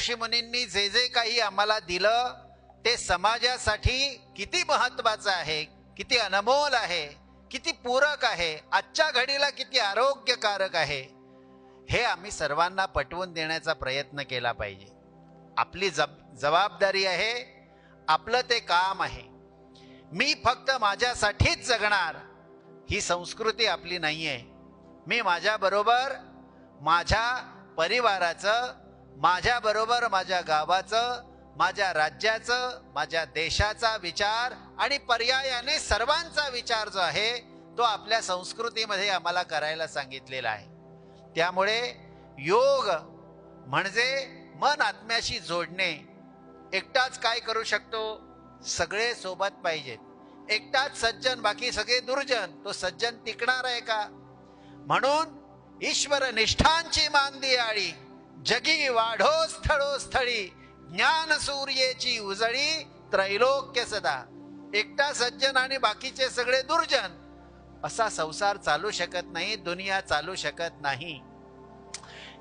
ऋषीमुनींनी जे जे काही आम्हाला दिलं ते समाजासाठी किती महत्वाचं आहे किती अनमोल आहे किती पूरक आहे आजच्या घडीला किती आरोग्यकारक आहे हे आम्ही सर्वांना पटवून देण्याचा प्रयत्न केला पाहिजे. आपली जब जबाबदारी आहे आपलं ते काम आहे. मी फक्त माझ्यासाठीच जगणार ही संस्कृती आपली नाही आहे मी माझ्याबरोबर माझ्या परिवाराचं माझ्याबरोबर माझ्या गावाचं माझ्या राज्याचं माझ्या देशाचा विचार आणि पर्यायाने सर्वांचा विचार जो आहे तो आपल्या संस्कृतीमध्ये आम्हाला करायला सांगितलेला आहे. त्यामुळे योग म्हणजे मन आत्म्याशी जोडणे. एकटाच काय करू शकतो? सगळे सोबत पाहिजेत. एकटाच सज्जन बाकी सगळे दुर्जन. तो सज्जन टिकणार आहे का? म्हणून ईश्वर निष्ठांची मांदी आळी जगी वाढो स्थळो स्थळी ज्ञान सूर्येची उजळी त्रैलोक्य सदा. एकटा सज्जन आणि बाकीचे सगळे दुर्जन. असा संसार चालू शकत नाही दुनिया चालू शकत नाही.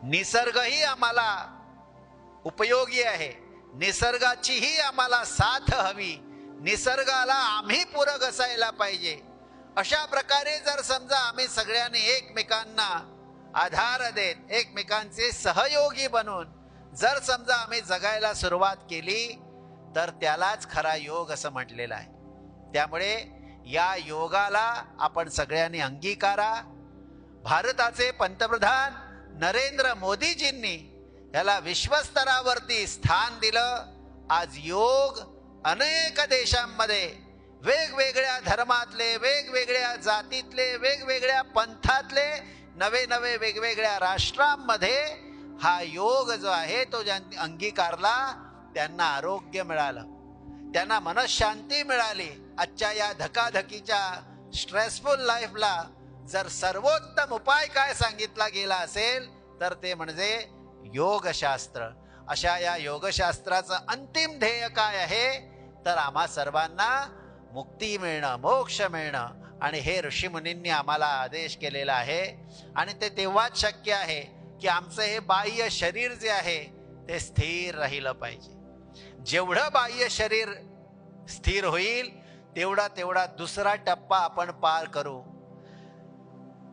निसर्गही आम्हाला उपयोगी आहे. निसर्गाचीही आम्हाला साथ हवी. निसर्गाला आम्ही पूरक असायला पाहिजे. अशा प्रकारे जर समजा आम्ही सगळ्यांनी एकमेकांना आधार देत एकमेकांचे सहयोगी बनून जर समजा आम्ही जगायला सुरुवात केली तर त्यालाच खरा योग असं म्हटलेलं आहे. त्यामुळे या योगाला आपण सगळ्यांनी अंगीकारा. भारताचे पंतप्रधान नरेंद्र मोदीजींनी याला विश्वस्तरावरती स्थान दिलं. आज योग अनेक देशांमध्ये वेगवेगळ्या धर्मातले वेगवेगळ्या जातीतले वेगवेगळ्या पंथातले नवे नवे वेगवेगळ्या राष्ट्रांमध्ये हा योग जो आहे तो ज्यांनी अंगीकारला त्यांना आरोग्य मिळालं. त्यांना मनशांती मिळाली. आजच्या या धकाधकीच्या स्ट्रेसफुल लाईफला जर सर्वोत्तम उपाय काय सांगितला गेला असेल तर ते म्हणजे योगशास्त्र. अशा या योगशास्त्राचं अंतिम ध्येय काय आहे? तर आम्हा सर्वांना मुक्ती मिळणं मोक्ष मिळणं. आणि हे ऋषीमुनींनी आम्हाला आदेश केलेला आहे. आणि ते तेव्हाच शक्य आहे की आमचं हे बाह्य शरीर जे आहे ते स्थिर राहिलं पाहिजे. जेवढं बाह्य शरीर स्थिर होईल तेवढा तेवढा दुसरा टप्पा आपण पार करू.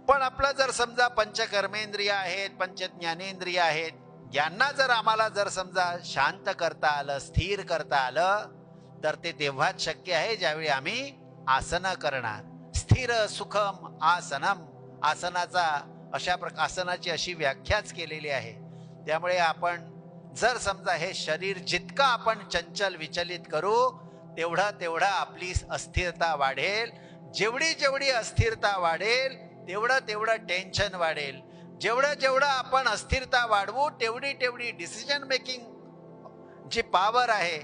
पण आपलं जर समजा पंचकर्मेंद्रिय आहेत पंचज्ञानेंद्रिय आहेत यांना जर आम्हाला जर समजा शांत करता आलं स्थिर करता आलं तर ते तेव्हाच शक्य आहे ज्यावेळी आम्ही आसनं करणार. स्थिर सुखम आसनम. आसनाचा अशा प्र आसनाची अशी व्याख्याच केलेली आहे. त्यामुळे आपण जर समजा हे शरीर जितकं आपण चंचल विचलित करू तेवढा तेवढा आपली अस्थिरता वाढेल. जेवढी जेवढी अस्थिरता वाढेल तेवढं तेवढं टेन्शन वाढेल. जेवढं जेवढं आपण अस्थिरता वाढवू तेवढी तेवढी डिसिजन मेकिंग जी पॉवर आहे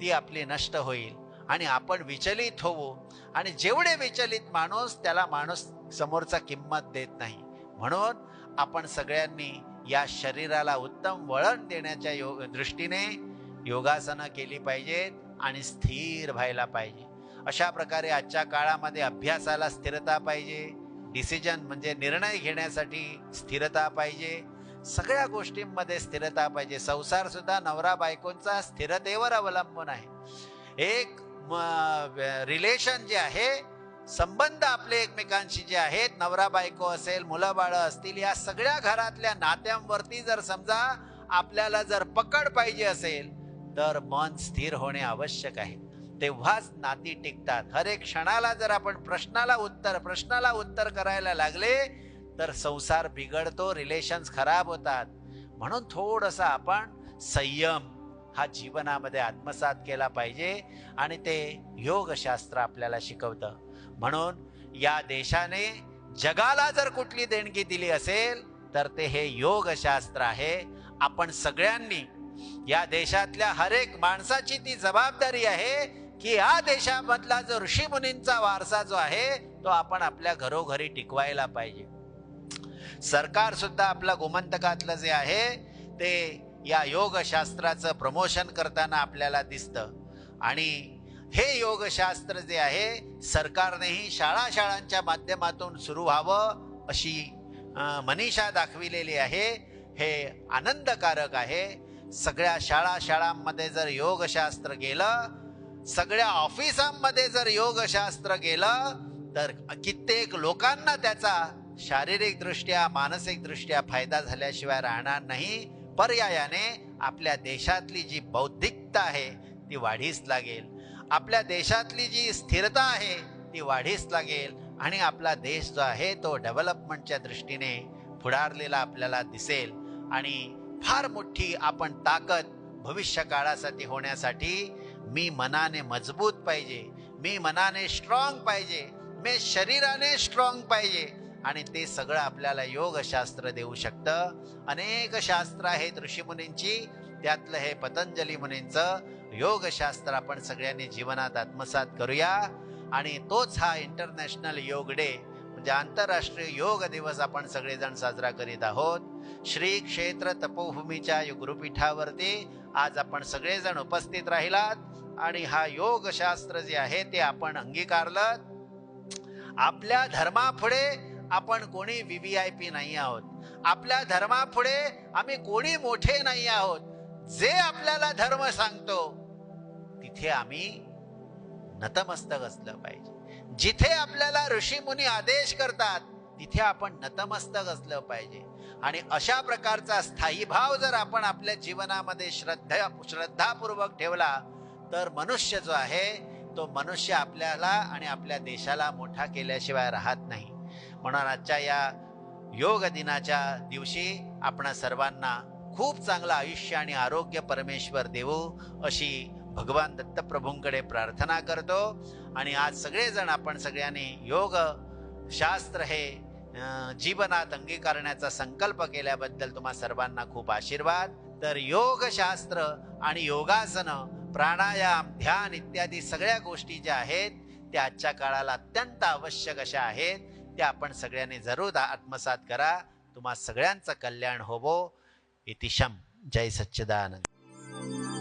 ती आपली नष्ट होईल. आणि आपण विचलित होवो. आणि जेवढे विचलित माणूस त्याला माणूस समोरचा किंमत देत नाही. म्हणून आपण सगळ्यांनी या शरीराला उत्तम वळण देण्याच्या योग दृष्टीने योगासनं केली पाहिजेत आणि स्थिर व्हायला पाहिजे. अशा प्रकारे आजच्या काळामध्ये अभ्यासाला स्थिरता पाहिजे. डिसिजन म्हणजे निर्णय घेण्यासाठी स्थिरता पाहिजे. सगळ्या गोष्टींमध्ये स्थिरता पाहिजे. संसारसुद्धा नवरा बायकोंचा स्थिरतेवर अवलंबून आहे. एक रिलेशन जे आहे संबंध आपले एकमेकांशी जे आहेत नवरा बायको असेल मुलं बाळ असतील या सगळ्या घरातल्या नात्यांवरती जर समजा आपल्याला जर पकड पाहिजे असेल तर मन स्थिर होणे आवश्यक आहे. तेव्हाच नाती टिकतात. हर एक क्षणाला जर आपण प्रश्नाला उत्तर प्रश्नाला उत्तर करायला लागले तर संसार बिघडतो रिलेशन्स खराब होतात. म्हणून थोडंसं आपण संयम हा जीवनामध्ये आत्मसात केला पाहिजे आणि ते योगशास्त्र आपल्याला शिकवतं. म्हणून या देशाने जगाला जर कुठली देणगी दिली असेल तर ते हे योगशास्त्र आहे. आपण सगळ्यांनी या देशातल्या हर एक माणसाची ती जबाबदारी आहे की या देशामधला जो ऋषीमुनींचा वारसा जो आहे तो आपण आपल्या घरोघरी टिकवायला पाहिजे. सरकार सुद्धा आपलं गोमंतकातलं जे आहे ते या योगशास्त्राचं प्रमोशन करताना आपल्याला दिसतं. आणि हे योगशास्त्र जे आहे सरकारनेही शाळा शाळांच्या माध्यमातून सुरू व्हावं अशी मनीषा दाखविलेली आहे. हे आनंदकारक आहे. सगळ्या शाळा शाळांमध्ये जर योगशास्त्र गेलं सगळ्या ऑफिसांमध्ये जर योगशास्त्र गेलं तर कित्येक लोकांना त्याचा शारीरिकदृष्ट्या मानसिकदृष्ट्या फायदा झाल्याशिवाय राहणार नाही. पर्यायाने आपल्या देशातली जी बौद्धिकता आहे ती वाढीस लागेल. आपल्या देशातली जी स्थिरता आहे ती वाढीस लागेल. आणि आपला देश जो आहे तो डेव्हलपमेंटच्या दृष्टीने पुढारलेला आपल्याला दिसेल. आणि फार मोठी आपण ताकद भविष्य काळासाठी होण्यासाठी मी मनाने मजबूत पाहिजे. मी मनाने स्ट्रॉंग पाहिजे. मी शरीराने स्ट्रॉंग पाहिजे. आणि ते सगळं आपल्याला योगशास्त्र देऊ शकतं. अनेक शास्त्र आहेत ऋषीमुनींची. त्यातलं हे पतंजली मुनींचं योगशास्त्र आपण सगळ्यांनी जीवनात आत्मसात करूया. आणि तोच हा इंटरनॅशनल योग डे म्हणजे आंतरराष्ट्रीय योग दिवस आपण सगळेजण साजरा करीत आहोत. श्री क्षेत्र तपोभूमीच्या गुरुपीठावरती आज आपण सगळेजण उपस्थित राहिलात. आणि हा योगशास्त्र जे आहे ते आपण अंगीकारलं. आपल्या धर्मापुढे आपण कोणी व्हीव्हीआयपी नाही आहोत. आपल्या धर्मापुढे आम्ही कोणी मोठे नाही आहोत. जे आपल्याला धर्म सांगतो तिथे आम्ही नतमस्तक असलं पाहिजे. जिथे आपल्याला ऋषी मुनी आदेश करतात तिथे आपण नतमस्तक असलं पाहिजे. आणि अशा प्रकारचा स्थायी भाव जर आपण आपल्या जीवनामध्ये श्रद्धा श्रद्धापूर्वक ठेवला तर मनुष्य जो आहे तो मनुष्य आपल्याला आणि आपल्या देशाला मोठा केल्याशिवाय राहत नाही. म्हणून आजच्या या योग दिनाच्या दिवशी आपण सर्वांना खूप चांगलं आयुष्य आणि आरोग्य परमेश्वर देऊ अशी भगवान दत्तप्रभूंकडे प्रार्थना करतो. आणि आज सगळेजण आपण सगळ्यांनी योग शास्त्र हे जीवनात अंगीकारण्याचा संकल्प केल्याबद्दल तुम्हा सर्वांना खूप आशीर्वाद. तर योगशास्त्र आणि योगासन प्राणायाम ध्यान इत्यादी सगळ्या गोष्टी ज्या आहेत त्या आजच्या काळाला अत्यंत आवश्यक अशा आहेत. त्या आपण सगळ्यांनी जरूर आत्मसात करा. तुम्हा सगळ्यांचं कल्याण होवो. इतिशम जय सच्चिदानंद.